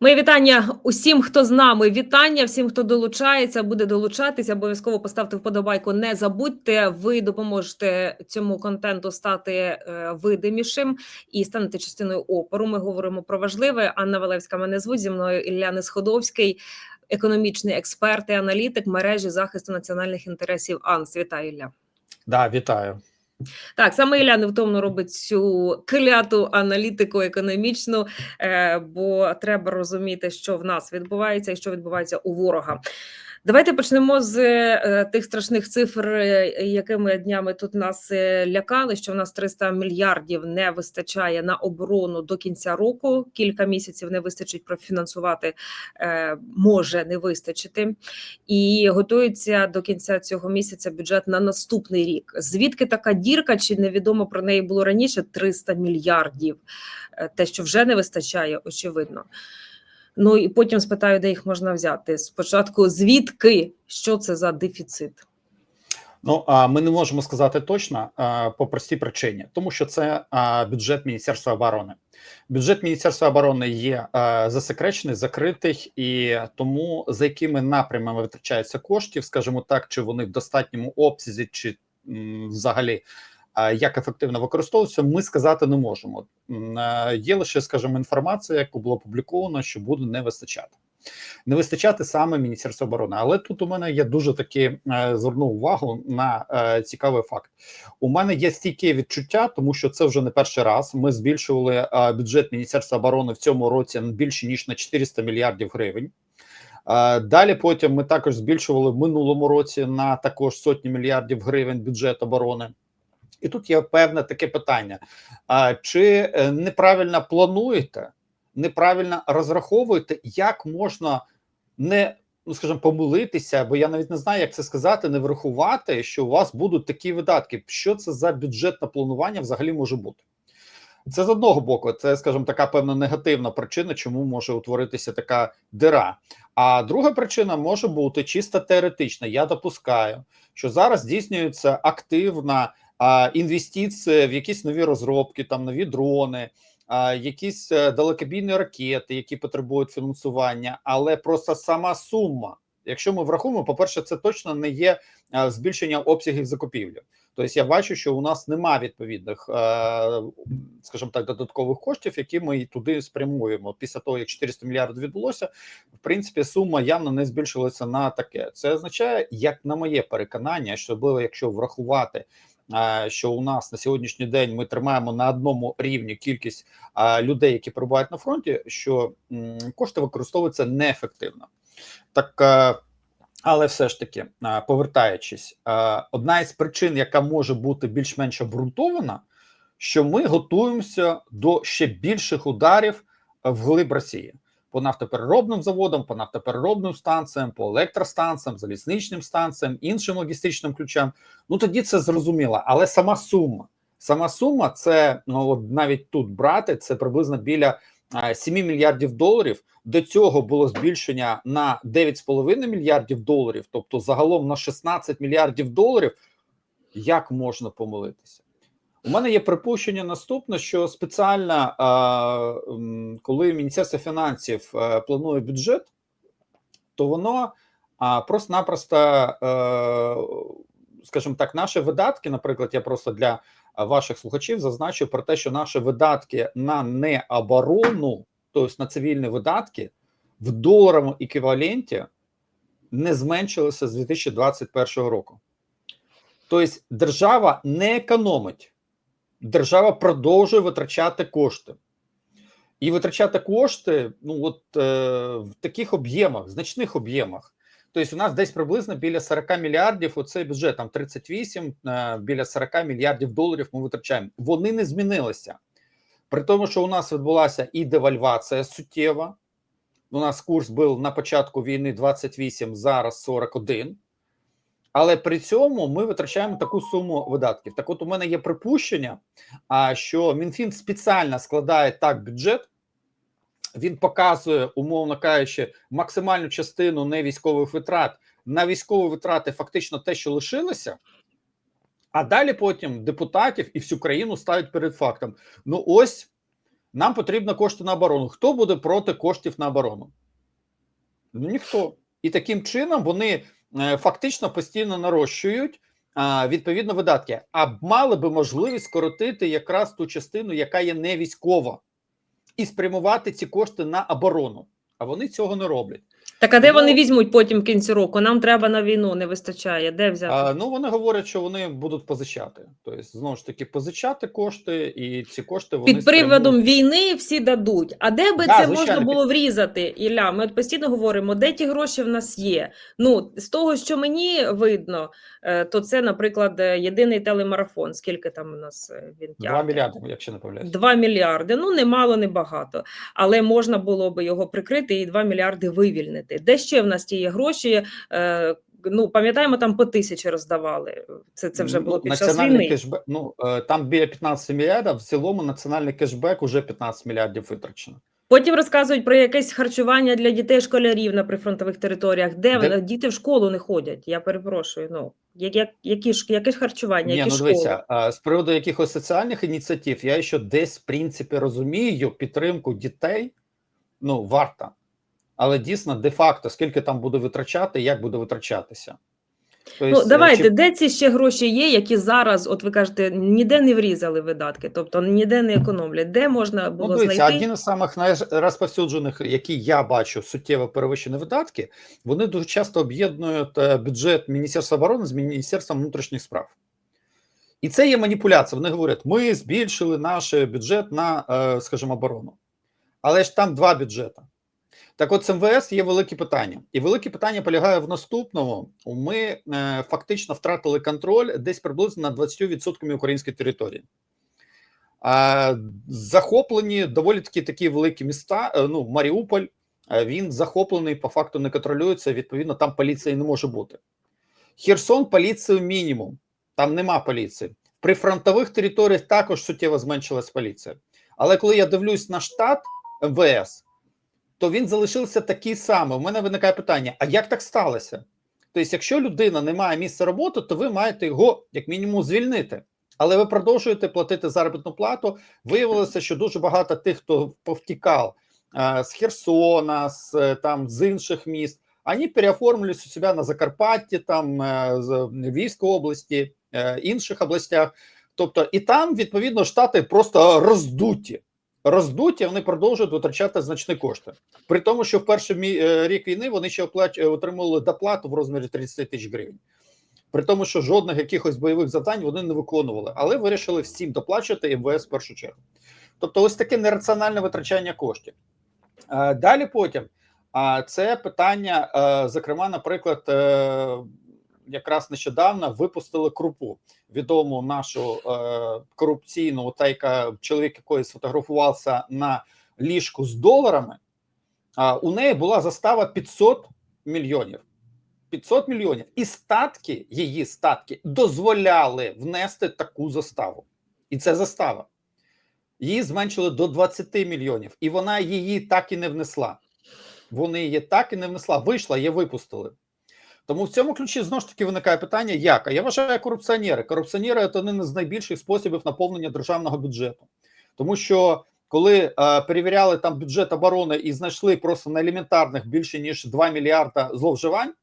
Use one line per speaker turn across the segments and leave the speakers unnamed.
Моє вітання усім, хто з нами. Вітання всім, хто долучається, буде долучатися. Обов'язково поставте вподобайку. Не забудьте, ви допоможете цьому контенту стати е, видимішим і станете частиною опору. Ми говоримо про важливе. Анна Валевська мене звуть зі мною Ілля Несходовський, економічний експерт і аналітик мережі захисту національних інтересів. АНС. Вітаю Ілля.
Да, вітаю.
Так, саме Ілля невтомно робить цю кляту аналітику економічну, е, бо треба розуміти, що в нас відбувається і що відбувається у ворога. Давайте почнемо з е, тих страшних цифр, е, якими днями тут нас е, лякали. Що в нас 300 мільярдів не вистачає на оборону до кінця року. Кілька місяців не вистачить профінансувати, може не вистачити, і готується до кінця цього місяця бюджет на наступний рік. Звідки така дірка? Чи невідомо про неї було раніше 300 мільярдів? Те, що вже не вистачає, очевидно. Ну і потім спитаю, де їх можна взяти. Спочатку, звідки що це за дефіцит?
Ну а ми не можемо сказати точно по простій причині, тому що це бюджет Міністерства оборони. Бюджет Міністерства оборони є засекречений, закритий, і тому за якими напрямами витрачаються коштів, скажімо так, чи вони в достатньому обсязі, чи взагалі. Як ефективно використовуються, ми сказати не можемо. Є лише, скажімо, інформація, яку було опубліковано, що буде не вистачати. Не вистачати саме Міністерства оборони. Але тут у мене є дуже таки е, звернув увагу на е, цікавий факт. У мене є стійке відчуття, тому що це вже не перший раз. Ми збільшували е, бюджет Міністерства оборони в цьому році більше ніж на 400 мільярдів гривень. Далі потім ми також збільшували в минулому році на також сотні мільярдів гривень бюджет оборони. І тут є певне таке питання: а чи е, неправильно плануєте, неправильно розраховуєте, як можна не ну скажімо, помилитися, бо я навіть не знаю, як це сказати, не врахувати, що у вас будуть такі видатки. Що це за бюджетне планування взагалі може бути? Це з одного боку, це, скажімо, така певна негативна причина, чому може утворитися така дира. А друга причина може бути чисто теоретична. Я допускаю, що зараз здійснюється активна інвестиції в якісь нові розробки, там нові дрони, якісь е, далекобійні ракети, які потребують фінансування, але просто сама сума. Якщо ми врахуємо, по перше, це точно не є е, збільшення обсягів закупівлі. Тобто я бачу, що у нас немає відповідних, е, скажімо так, додаткових коштів, які ми туди спрямуємо. Після того, як 400 мільярдів відбулося, в принципі, сума явно не збільшилася на таке. Це означає, як на моє переконання, що якщо врахувати. Що у нас на сьогоднішній день ми тримаємо на одному рівні кількість людей, які перебувають на фронті, що кошти використовуються неефективно. Так е, але все ж таки, е, повертаючись, е, одна із причин, яка може бути більш-менш обґрунтована, що ми готуємося до ще більших ударів е, вглиб Росії по нафтопереробним заводам, по нафтопереробним станціям, по електростанціям, залізничним станціям, іншим логістичним ключам. Ну тоді це зрозуміло, але сама сума, сама сума, це ну от навіть тут брати це приблизно біля е, 7 мільярдів доларів. До цього було збільшення на 9,5 мільярдів доларів, тобто загалом на 16 мільярдів доларів. Як можна помилитися? У мене є припущення наступне, що спеціально, коли Міністерство фінансів е, планує бюджет, то воно просто-напросто, е, скажімо так, наші видатки, наприклад, я просто для ваших слухачів зазначу про те, що наші видатки на необорону, тобто на цивільні видатки, в доларовому еквіваленті не зменшилися з 2021 року. Тобто держава не економить, держава продовжує витрачати кошти. І витрачати кошти ну от е, в таких об'ємах, значних об'ємах. Тобто, у нас десь приблизно біля 40 мільярдів. Оцей бюджет там 38, е, біля 40 мільярдів доларів. Ми витрачаємо. Вони не змінилися. При тому, що у нас відбулася і девальвація суттєва. У нас курс був на початку війни 28, зараз 41. Але при цьому ми витрачаємо таку суму видатків. Так, от у мене є припущення, що Мінфін спеціально складає так бюджет. Він показує, умовно кажучи, максимальну частину невійськових витрат на військові витрати, фактично те, що лишилося. А далі потім депутатів і всю країну ставить перед фактом: ну ось Нам потрібно кошти на оборону. Хто буде проти коштів на оборону? Ну ніхто. І таким чином вони фактично постійно нарощують відповідно видатки, а мали би можливість скоротити якраз ту частину, яка є не військова, і спрямувати ці кошти на оборону. А вони цього не роблять.
Так а де вони візьмуть потім в кінці року? Нам треба на війну, не вистачає. Де взяти?
А, ну вони говорять, що вони будуть позичати. Тобто, знову ж таки, позичати кошти, і ці кошти вони
Під приводом
спрямують-
війни всі дадуть. А де би
Да,
це
звичайно,
можна
під-
було врізати, Ілля? Ми от постійно говоримо, де ті гроші в нас є. Ну, з того, що мені видно, е, то це, наприклад, е, єдиний телемарафон. Скільки там у нас е, він
2
тягне?
мільярди, якщо не помиляюсь.
2 мільярди. Ну, не мало, не багато. Але можна було би його прикрити і 2 мільярди вивільнити. Де ще в нас ті є гроші? Е, Ну, пам'ятаємо, там по тисячі роздавали. Це, це вже було
Ну,
під час
національний
війни.
кешбек. Ну е, там біля 15 мільярдів. В цілому національний кешбек уже 15 мільярдів витрачено.
Потім розказують про якесь харчування для дітей школярів на прифронтових територіях, де,
Де-
діти в школу не ходять. Я перепрошую. Ну як, як, які ж яке ж харчування,
Ні,
які
ну
школи?
дивися, з приводу якихось соціальних ініціатив, я ще десь в принципі розумію підтримку дітей. Ну варта, але дійсно, де-факто, скільки там буде витрачати, як буде витрачатися. Тобто,
Ну давайте,
чи-
де ці ще гроші є, які зараз, от ви кажете, ніде не врізали видатки, тобто ніде не економлять. Де можна
Ну,
було
дивіться,
знайти?
один із самих найрозповсюджених, які я бачу, суттєво перевищені видатки, вони дуже часто об'єднують е, бюджет Міністерства оборони з Міністерством внутрішніх справ. І це є маніпуляція. Вони говорять, ми збільшили наш бюджет на, е, скажімо, оборону. Але ж там два бюджети. Так от з МВС є велике питання. І велике питання полягає в наступному: ми е, фактично втратили контроль десь приблизно над 20% української території. А, захоплені доволі таки такі великі міста. е, Ну, Маріуполь е, він захоплений, по факту не контролюється. Відповідно, там поліції не може бути. Херсон поліцію мінімум, там нема поліції. При фронтових територіях також суттєво зменшилась поліція. Але коли я дивлюсь на штат МВС, то він залишився такий самий. У мене виникає питання: а як так сталося? Тобто, якщо людина не має місця роботи, то ви маєте його як мінімум звільнити. Але ви продовжуєте платити заробітну плату. Виявилося, що дуже багато тих, хто повтікав е, з Херсона, з е, там з інших міст, вони переоформились у себе на Закарпатті, там е, з Львівської області, інших областях. Тобто, і там відповідно штати просто роздуті. Роздуті, вони продовжують витрачати значні кошти. При тому, що в перший е, рік війни вони ще е, отримували доплату в розмірі 30 тисяч гривень. При тому, що жодних якихось бойових завдань вони не виконували, але вирішили всім доплачувати МВС в першу чергу. Тобто, ось таке нераціональне витрачання коштів. Е, Далі потім це питання, зокрема, наприклад, якраз нещодавно випустили крупу відому нашу е, корупційну, та яка чоловік якої сфотографувався на ліжку з доларами. А у неї була застава 500 мільйонів. 500 мільйонів. І статки, її статки дозволяли внести таку заставу. І це застава. Її зменшили до 20 мільйонів, і вона її так і не внесла. Вони її так і не внесла. Вийшла, її випустили. Тому в цьому ключі знову ж таки виникає питання: як? А я вважаю корупціонери. Корупціонери це один з найбільших способів наповнення державного бюджету. Тому що коли е, перевіряли там бюджет оборони і знайшли просто на елементарних більше ніж 2 мільярда зловживань,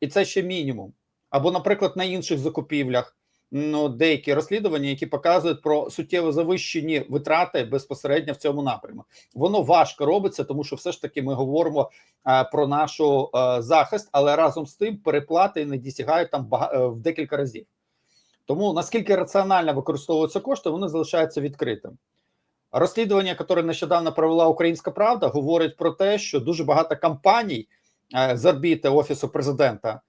і це ще мінімум. Або, наприклад, на інших закупівлях ну, деякі розслідування, які показують про суттєво завищені витрати безпосередньо в цьому напрямку. Воно важко робиться, тому що все ж таки ми говоримо е, про нашу е, захист, але разом з тим переплати не досягають там бага- е, в декілька разів. Тому наскільки раціонально використовуються кошти, вони залишаються відкритим. Розслідування, яке нещодавно провела Українська Правда, говорить про те, що дуже багато компаній з орбіти офісу президента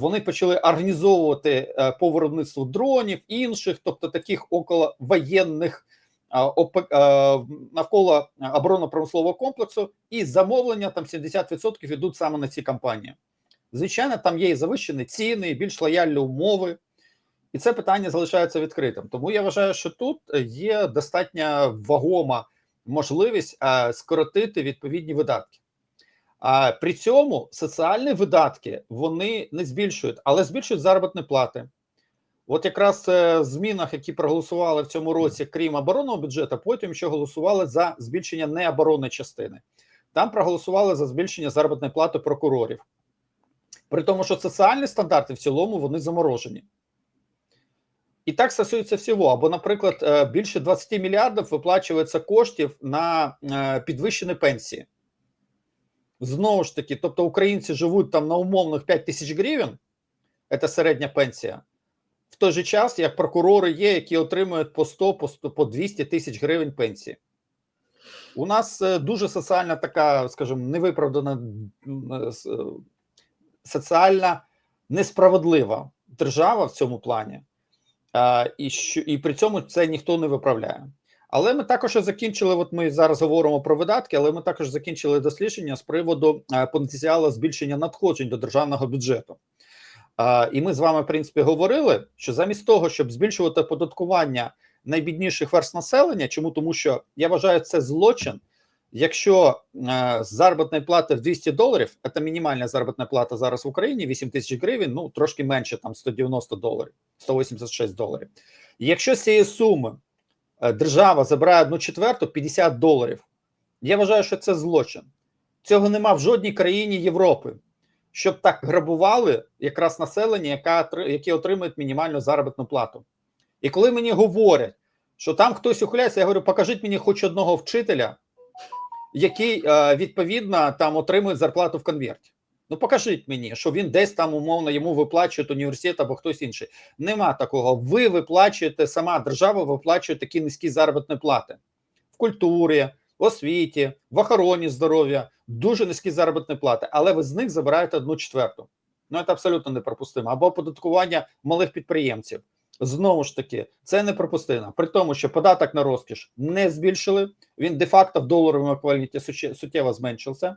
вони почали організовувати е, по виробництву дронів інших, тобто таких околовоєнних оп- е, навколо оборонно-промислового комплексу, і замовлення там 70% йдуть саме на ці компанії. Звичайно, там є і завищені ціни, і більш лояльні умови. І це питання залишається відкритим. Тому я вважаю, що тут є достатньо вагома можливість скоротити відповідні видатки. А при цьому соціальні видатки вони не збільшують, але збільшують заробітні плати. От якраз е, в змінах, які проголосували в цьому році, крім оборонного бюджету, потім ще голосували за збільшення необоронної частини. Там проголосували за збільшення заробітної плати прокурорів. При тому, що соціальні стандарти в цілому вони заморожені. І так стосується всього. Або, наприклад, е, більше 20 мільярдів виплачується коштів на е, підвищені пенсії. Знову ж таки, тобто українці живуть там на умовних 5 тисяч гривень, це середня пенсія. В той же час, як прокурори є, які отримують по 100, по 100, по 200 тисяч гривень пенсії. У нас е, дуже соціальна така, скажімо, невиправдана е, е, соціальна несправедлива держава в цьому плані, і, що, і при цьому це ніхто не виправляє. Але ми також закінчили. От ми зараз говоримо про видатки, але ми також закінчили дослідження з приводу е, потенціалу збільшення надходжень до державного бюджету. І ми з вами, в принципі, говорили, що замість того, щоб збільшувати податкування найбідніших верст населення, чому тому, що я вважаю це злочин. Якщо е, з заробітної плати в 200 доларів, це мінімальна заробітна плата зараз в Україні, 8 тисяч гривень, ну трошки менше, там 190 доларів, 186 доларів. Якщо з цієї суми держава забирає одну четверту 50 доларів, я вважаю, що це злочин. Цього нема в жодній країні Європи, щоб так грабували якраз населення, яка, яке отримує мінімальну заробітну плату. І коли мені говорять, що там хтось ухиляється, я говорю, покажіть мені хоч одного вчителя, який е, відповідно там отримує зарплату в конверті. Ну покажіть мені, що він десь там умовно йому виплачує університет або хтось інший. Нема такого. Ви виплачуєте, сама держава виплачує такі низькі заробітні плати в культурі, освіті, в охороні здоров'я, дуже низькі заробітні плати, але ви з них забираєте одну четверту. Ну це абсолютно неприпустимо. Або оподаткування малих підприємців. Знову ж таки, це неприпустимо. При тому, що податок на розкіш не збільшили, він де-факто в доларовому еквіваленті суттєво зменшився.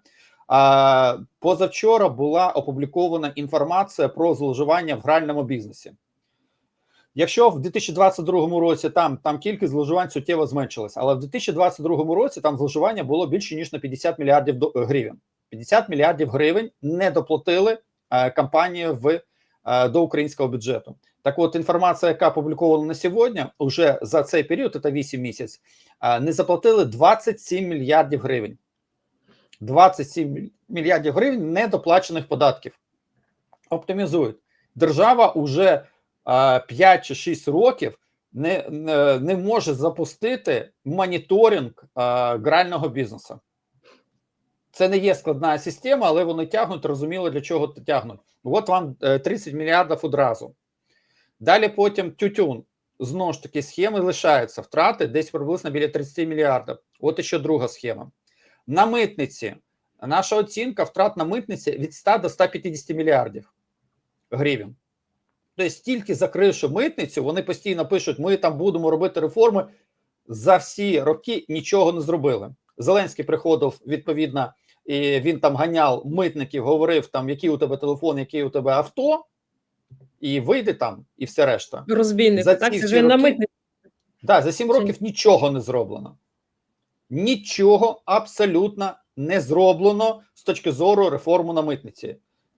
Позавчора була опублікована інформація про зловживання в гральному бізнесі. Якщо в 2022 році там, там кількість зловживань суттєво зменшилася, але в 2022 році там зловживання було більше ніж на 50 мільярдів до- гривень. 50 мільярдів гривень не доплатили е, компанії в, е, до українського бюджету. Так от інформація, яка опублікована на сьогодні, уже за цей період, це 8 місяців, е, не заплатили 27 мільярдів гривень. 27 мільярдів гривень недоплачених податків. Оптимізують. Держава уже е, 5 чи 6 років не, не, може запустити моніторинг е, грального бізнесу. Це не є складна система, але вони тягнуть, розуміло, для чого тягнуть. От вам е, 30 мільярдів одразу. Далі потім тютюн. Знову ж таки, схеми лишаються. Втрати десь приблизно біля 30 мільярдів. От ще друга схема. На митниці. Наша оцінка втрат на митниці від 100 до 150 мільярдів гривень. Тобто, тільки закривши митницю, вони постійно пишуть: ми там будемо робити реформи. За всі роки нічого не зробили. Зеленський приходив відповідно, і він там ганяв митників, говорив там, який у тебе телефон, який у тебе авто, і вийде там, і все решта.
Розбійник,
За
так це ж на митниці.
Да, за 7
Це-
років нічого не зроблено. Нічого абсолютно не зроблено з точки зору реформи на митниці.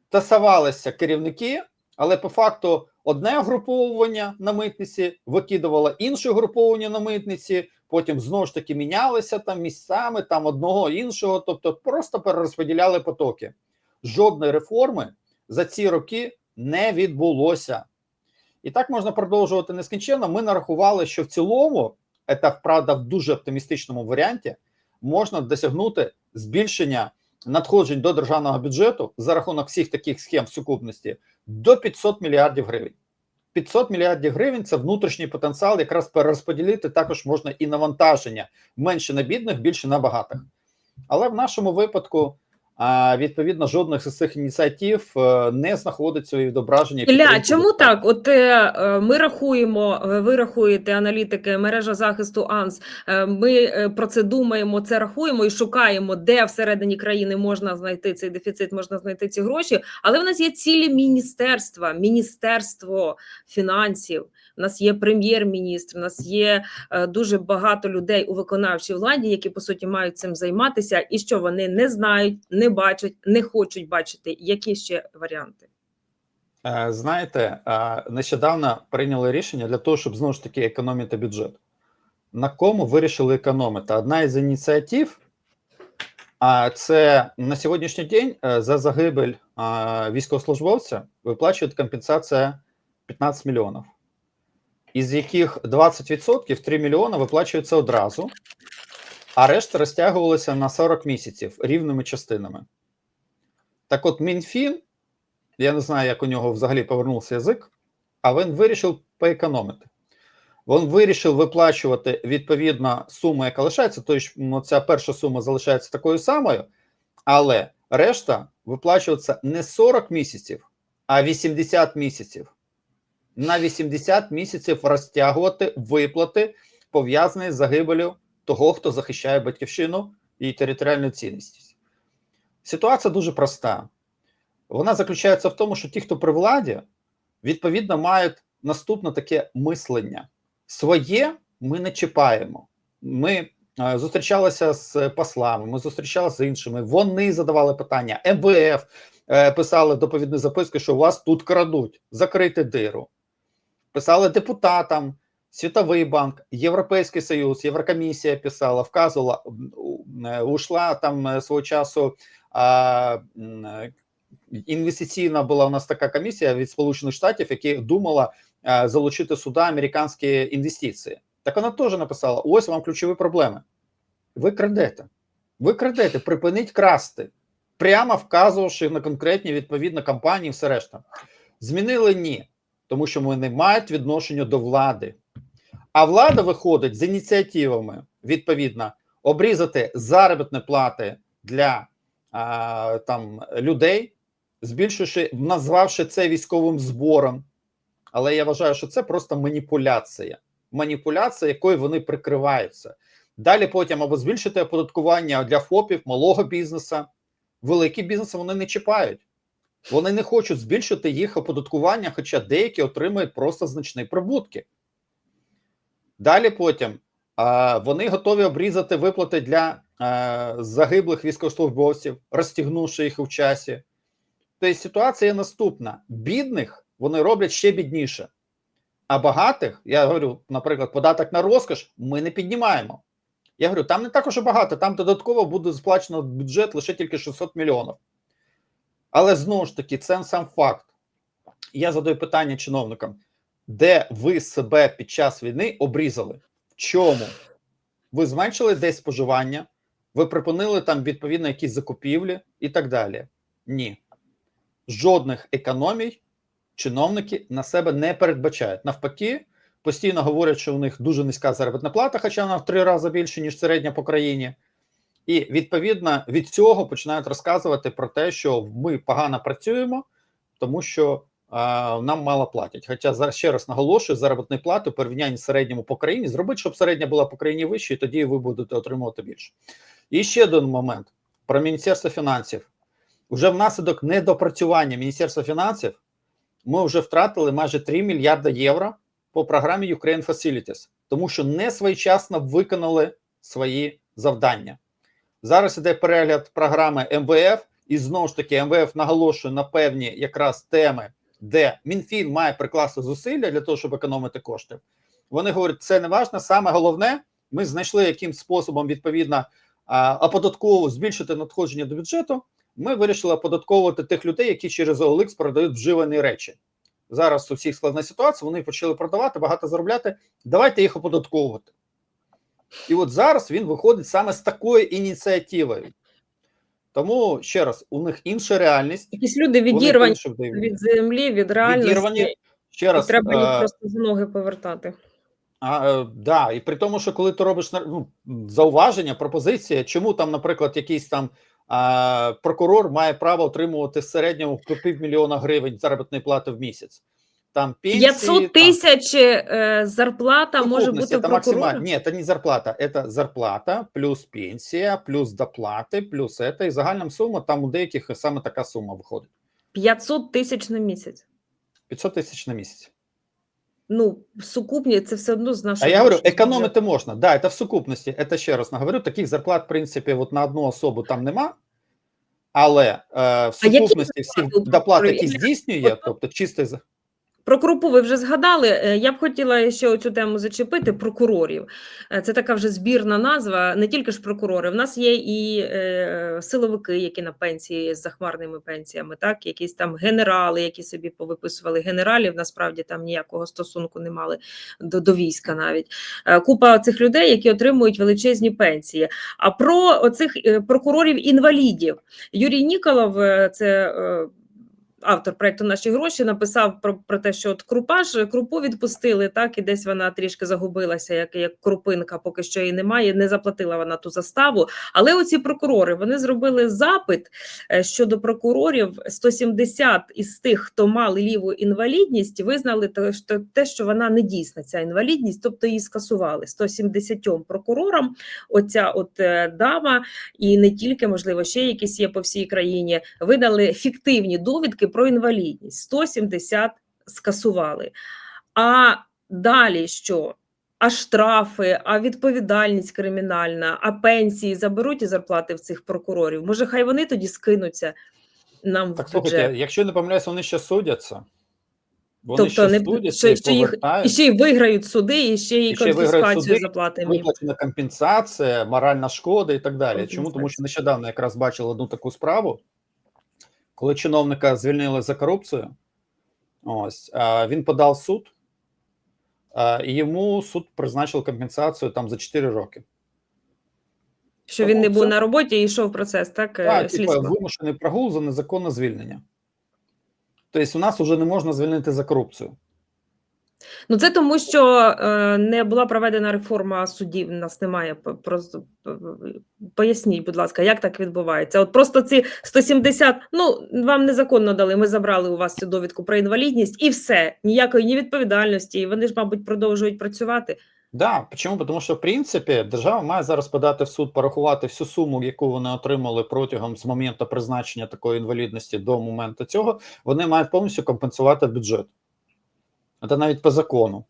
Тасувалися керівники, але по факту одне груповування на митниці викидувало інше груповання на митниці, потім знову ж таки мінялися там місцями, там одного іншого, тобто просто перерозподіляли потоки. Жодної реформи за ці роки не відбулося. І так можна продовжувати нескінченно. Ми нарахували, що в цілому, це правда в дуже оптимістичному варіанті, можна досягнути збільшення надходжень до державного бюджету за рахунок всіх таких схем в сукупності до 500 мільярдів гривень. 500 мільярдів гривень це внутрішній потенціал, якраз перерозподілити також можна і навантаження менше на бідних, більше на багатих. Але в нашому випадку, а, відповідно, жодних з цих ініціатив е, не знаходить своє відображення. і
Ілля, чому так? От е, е, ми рахуємо, ви рахуєте аналітики, мережа захисту АНС. Ми про це думаємо, це рахуємо і шукаємо, де всередині країни можна знайти цей дефіцит, можна знайти ці гроші. Але в нас є цілі міністерства, міністерство фінансів. У нас є прем'єр-міністр, у нас є е, дуже багато людей у виконавчій владі, які по суті мають цим займатися, і що вони не знають, не бачать, не хочуть бачити. Які ще варіанти?
Е, Знаєте, е, нещодавно прийняли рішення для того, щоб знову ж таки економити бюджет. На кому вирішили економити? Одна із ініціатив, а це на сьогоднішній день за загибель військовослужбовця виплачують компенсація 15 мільйонів, із яких 20% 3 мільйони виплачуються одразу, а решта розтягувалася на 40 місяців рівними частинами. Так от, Мінфін я не знаю, як у нього взагалі повернувся язик, а він вирішив поекономити. Він вирішив виплачувати відповідно суму, яка лишається, тобто ця перша сума залишається такою самою, але решта виплачується не 40 місяців, а 80 місяців. На 80 місяців розтягувати виплати, пов'язані з загибелю того, хто захищає батьківщину і територіальну цінність. Ситуація дуже проста. Вона заключається в тому, що ті, хто при владі, відповідно мають наступне таке мислення: своє ми не чіпаємо. Ми е, зустрічалися з послами, ми зустрічалися з іншими. Вони задавали питання. МВФ е, писали доповідні записки, що вас тут крадуть, закрити диру. Писали депутатам, Світовий банк, Європейський Союз, Єврокомісія писала, вказувала, е, ушла там е, свого часу. А, е, інвестиційна була у нас така комісія від Сполучених Штатів, яка думала залучити сюди американські інвестиції. Так вона теж написала: ось вам ключові проблеми. Ви крадете. Ви крадете, припиніть красти, прямо вказувавши на конкретні відповідно компанії, все решта. Змінили ні, тому що вони мають відношення до влади. А влада виходить з ініціативами, відповідно, обрізати заробітні плати для а, там людей, збільшивши, назвавши це військовим збором. Але я вважаю, що це просто маніпуляція. Маніпуляція, якою вони прикриваються. Далі потім або збільшити оподаткування для ФОПів, малого бізнесу. Великі бізнеси вони не чіпають. Вони не хочуть збільшити їх оподаткування, хоча деякі отримують просто значні прибутки. Далі потім вони готові обрізати виплати для загиблих військовослужбовців, розтягнувши їх у часі. Тобто ситуація наступна: бідних вони роблять ще бідніше. А багатих, я говорю, наприклад, податок на розкош ми не піднімаємо. Я говорю, там не також багато, там додатково буде сплачено бюджет лише тільки 600 мільйонів. Але знову ж таки, це сам факт. Я задаю питання чиновникам: де ви себе під час війни обрізали? В чому? Ви зменшили десь споживання, ви припинили там відповідно якісь закупівлі і так далі. Ні. Жодних економій чиновники на себе не передбачають. Навпаки, постійно говорять, що у них дуже низька заробітна плата, хоча вона в три рази більше, ніж середня по країні. І відповідно від цього починають розказувати про те, що ми погано працюємо, тому що а, нам мало платять. Хоча зараз ще раз наголошую, заробітні плати у порівнянні з середньому по країні зробити, щоб середня була по країні вища, і тоді ви будете отримувати більше. І ще один момент про Міністерство фінансів. Уже внаслідок недопрацювання Міністерства фінансів ми вже втратили майже 3 мільярди євро по програмі Ukraine Facilities, тому що не своєчасно виконали свої завдання. Зараз іде перегляд програми МВФ, і знову ж таки МВФ наголошує на певні якраз теми, де Мінфін має прикласти зусилля для того, щоб економити кошти. Вони говорять, це не важно. Саме головне, ми знайшли яким способом відповідно оподатково збільшити надходження до бюджету. Ми вирішили оподатковувати тих людей, які через OLX продають вживані речі. Зараз у всіх складна ситуація, вони почали продавати, багато заробляти. Давайте їх оподатковувати. І от зараз він виходить саме з такою ініціативою. Тому ще раз, у них інша реальність.
Якісь люди відірвані від землі, від реальності,
Відірвані. Ще
і треба їх
е,
просто за ноги повертати.
А, е, да, і при тому, що коли ти робиш ну, зауваження, пропозиція, чому там, наприклад, якийсь там а, прокурор має право отримувати в середньому півмільйона гривень заробітної плати в місяць Там пенсії,
500
там,
тисяч е, зарплата може
сукупность,
бути в
это максимально.
прокурора?
Нет, это не зарплата, это зарплата плюс пенсія, плюс доплати, плюс это. І загальна сума там у деяких саме така сума виходить.
500 тисяч на місяць.
500 тисяч на місяць.
Ну, сукупні це все одно з нашого.
А я говорю,
бюджету.
економити можна. Да, это в сукупності. Это ще раз наговорю. Таких зарплат, в принципі, от на одну особу там нема. Але е, в
А які
сукупності всіх
зарплати у
доплат,
прокурорів?
які здійснює, тобто чистий за-
про крупу ви вже згадали. Е, Я б хотіла ще цю тему зачепити прокурорів. Е, Це така вже збірна назва, не тільки ж прокурори. В нас є і е, силовики, які на пенсії з захмарними пенсіями, так якісь там генерали, які собі повиписували генералів. Насправді там ніякого стосунку не мали до, до війська навіть. Купа цих людей, які отримують величезні пенсії. А про оцих прокурорів інвалідів Юрій Ніколов, це. Автор проекту Наші гроші написав про, про те, що от крупа ж крупу відпустили, так і десь вона трішки загубилася, як, як крупинка, поки що її немає. Не заплатила вона ту заставу. Але оці прокурори вони зробили запит е, щодо прокурорів 170 із тих, хто мали ліву інвалідність, визнали те, що те, що вона не дійсна, ця інвалідність, тобто її скасували 170 прокурорам. Оця от е, дама, і не тільки можливо ще якісь є по всій країні, видали фіктивні довідки про інвалідність. 170 скасували. А далі що? А штрафи, а відповідальність кримінальна, а пенсії заберуть і зарплати в цих прокурорів. Може, хай вони тоді скинуться нам
Так
в
слухайте,
бюджет.
якщо не помиляюсь, вони ще судяться. Вони
Тобто
ще
не
судяться
що,
і
їх і ще й виграють суди, і ще й
І ще
конфіскацію заплатимо.
Виплачена компенсація, моральна шкода і так далі. Чому? Тому що нещодавно якраз бачив одну таку справу, коли чиновника звільнили за корупцію, ось він подав суд, і йому суд призначив компенсацію там за 4 роки.
Що він не
Тому
був
це-
на роботі і йшов процес, так? е,
Так, типу, вимушений прогул за незаконне звільнення. Тобто, у нас вже не можна звільнити за корупцію.
Ну це тому, що е, не була проведена реформа судів. У нас немає просто поясніть, будь ласка, як так відбувається? От просто ці 170, ну вам незаконно дали. Ми забрали у вас цю довідку про інвалідність, і все ніякої ні відповідальності. І вони ж, мабуть, продовжують працювати.
Да, чому? Тому що в принципі держава має зараз подати в суд, порахувати всю суму, яку вони отримали протягом з моменту призначення такої інвалідності до моменту цього. Вони мають повністю компенсувати бюджет. Це навіть по закону.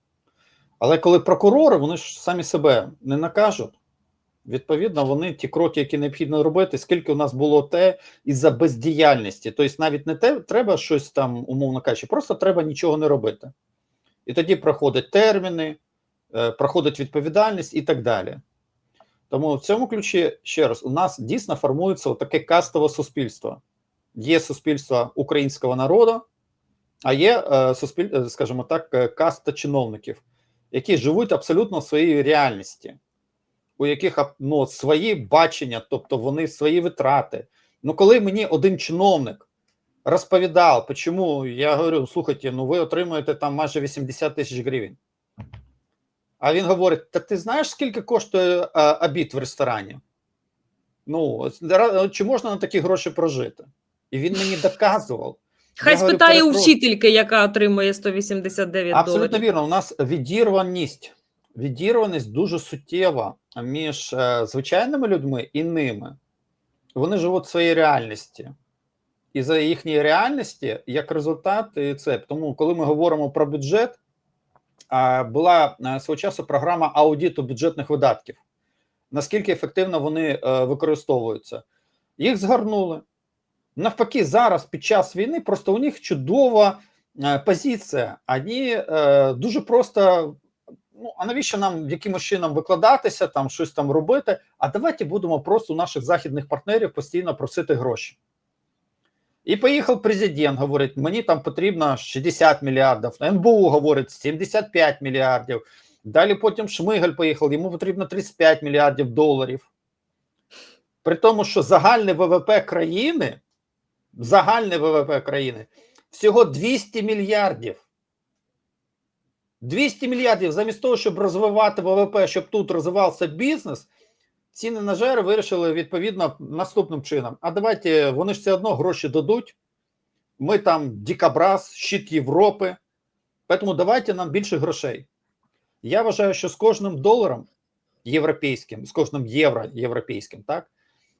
Але коли прокурори, вони ж самі себе не накажуть. Відповідно, вони ті кроки, які необхідно робити, скільки у нас було те із-за бездіяльності. Тобто, навіть не те, треба щось там, умовно кажучи, просто треба нічого не робити. І тоді проходять терміни, е, проходить відповідальність і так далі. Тому в цьому ключі, ще раз, у нас дійсно формується таке кастове суспільство. Є суспільство українського народу, а є е, суспіль, е, скажімо так, е, каста чиновників, які живуть абсолютно в своїй реальності, у яких ну, свої бачення, тобто вони свої витрати. Ну, коли мені один чиновник розповідав, чому я говорю, слухайте, ну ви отримуєте там майже 80 тисяч гривень. А він говорить: Та ти знаєш, скільки коштує а, обід в ресторані? Ну, чи можна на такі гроші прожити? І він мені доказував.
Хай спитає у вчительки, яка отримує 189
Абсолютно
доларів.
вірно. У нас відірваність, відірваність дуже суттєва між е, звичайними людьми і ними. Вони живуть в своїй реальності. І за їхньої реальності, як результат, це. Тому, коли ми говоримо про бюджет, а, була е, свого часу програма аудиту бюджетних видатків. Наскільки ефективно вони е, використовуються? Їх згорнули. Навпаки, зараз під час війни просто у них чудова е, позиція. Вони е, дуже просто. Ну, а навіщо нам якимось чином викладатися, там щось там робити? А давайте будемо просто у наших західних партнерів постійно просити гроші. І поїхав президент, говорить: мені там потрібно 60 мільярдів. НБУ говорить 75 мільярдів. Далі потім Шмигаль поїхав, йому потрібно 35 мільярдів доларів. При тому, що загальне ВВП країни, загальне ВВП країни всього 200 мільярдів. 200 мільярдів замість того, щоб розвивати ВВП, щоб тут розвивався бізнес, ці менеджери вирішили відповідно наступним чином. А давайте вони ж все одно гроші дадуть. Ми там Дікабраз, щит Європи. Тому давайте нам більше грошей. Я вважаю, що з кожним доларом європейським, з кожним євро європейським, так,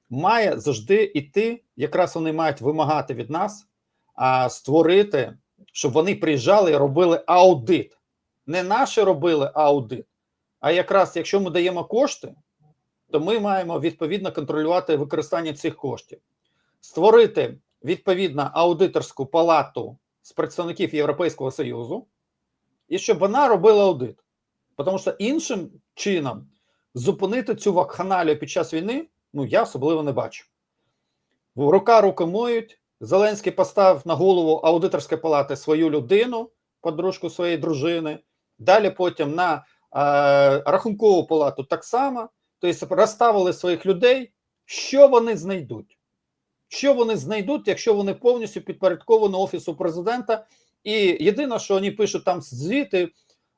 має завжди йти, якраз вони мають вимагати від нас, а створити, щоб вони приїжджали і робили аудит. Не наші робили аудит, а якраз якщо ми даємо кошти, то ми маємо відповідно контролювати використання цих коштів. створити відповідно аудиторську палату з представників Європейського Союзу, і щоб вона робила аудит. Тому що іншим чином зупинити цю вакханалію під час війни, ну я особливо не бачу. Рука руки моють. Зеленський поставив на голову аудиторської палати свою людину, подружку своєї дружини. Далі потім на е, рахункову палату так само. Тобто розставили своїх людей. Що вони знайдуть? Що вони знайдуть, якщо вони повністю підпорядковані Офісу президента? І єдине, що вони пишуть там звіти,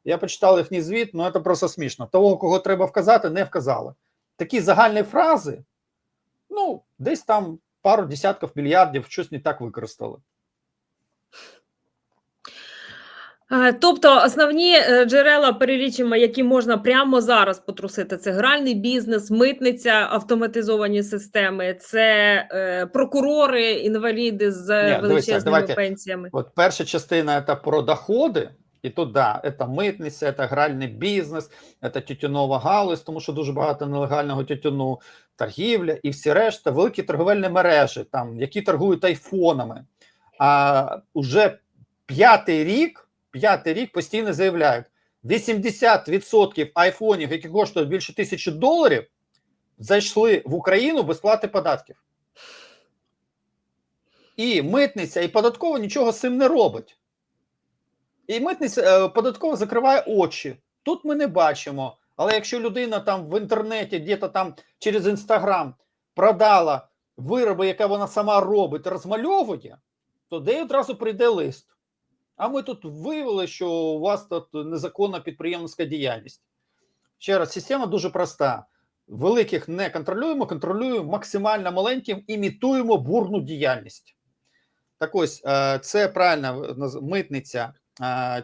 я почитав їхній звіт, ну це просто смішно. Того, кого треба вказати, не вказали. Такі загальні фрази, ну, десь там пару десятків мільярдів щось не так використали.
Е, Тобто основні е, джерела перелічимо, які можна прямо зараз потрусити, це гральний бізнес, митниця, автоматизовані системи, це е, прокурори, інваліди з
Ні,
величезними
давайте.
пенсіями.
Вот перша частина это про доходи, і тут да, это митниця, це гральний бізнес, це тютюнова галузь, тому що дуже багато нелегального тютюну, торгівля і всі решта, великі торговельні мережі, там, які торгують айфонами. А уже п'ятий рік, п'ятий рік постійно заявляють, 80% айфонів, які коштують більше тисячі доларів, зайшли в Україну без плати податків. І митниця, і податкова нічого з цим не робить. І митниця е, податкова закриває очі. Тут ми не бачимо. Але якщо людина там в інтернеті, десь там через інстаграм продала вироби, які вона сама робить, розмальовує, то де одразу прийде лист. А ми тут виявили, що у вас тут незаконна підприємницька діяльність. Ще раз, система дуже проста. Великих не контролюємо, контролюємо максимально маленьким, імітуємо бурну діяльність. Так ось, е, це правильно митниця, е,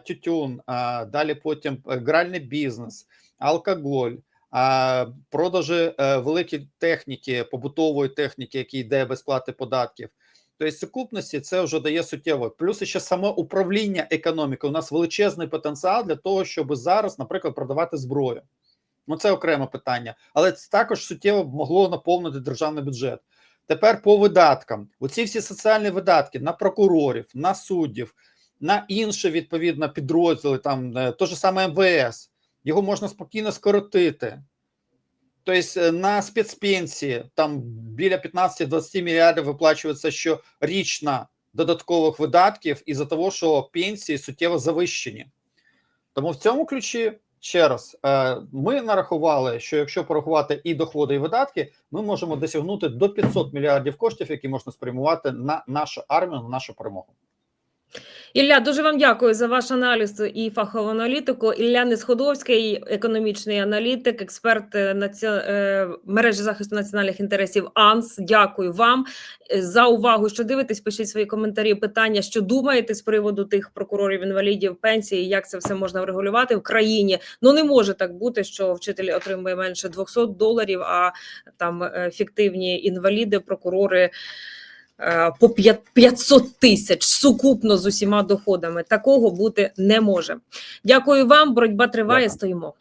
тютюн, далі потім гральний бізнес, алкоголь, продажі е, великої техніки, побутової техніки, які йде без плати податків. Тобто, сукупності це вже дає суттєво. Плюс ще саме управління економікою. У нас величезний потенціал для того, щоб зараз, наприклад, продавати зброю. Ну, це окреме питання, але це також суттєво могло наповнити державний бюджет. Тепер по видаткам. Оці всі соціальні видатки на прокурорів, на суддів, на інші відповідно підрозділи, там е, то ж саме МВС, його можна спокійно скоротити. Тобто е, на спецпенсії там біля 15-20 мільярдів виплачується щорічно додаткових видатків із-за того, що пенсії суттєво завищені. Тому в цьому ключі ще раз е, ми нарахували, що якщо порахувати і доходи, і видатки, ми можемо досягнути до 500 мільярдів коштів, які можна спрямувати на нашу армію, на нашу перемогу.
Ілля, дуже вам дякую за ваш аналіз і фахову аналітику. Ілля Несходовський, економічний аналітик, експерт е, наці... е, мережі захисту національних інтересів АНС. Дякую вам е, за увагу. Що дивитесь, пишіть свої коментарі, питання, що думаєте з приводу тих прокурорів інвалідів пенсії, як це все можна врегулювати в країні. Ну не може так бути, що вчитель отримує менше 200 доларів, а там фіктивні інваліди, прокурори. Е, По п'ят- 500 тисяч сукупно з усіма доходами такого бути не може. Дякую вам. Боротьба триває.
Дякую.
Стоїмо.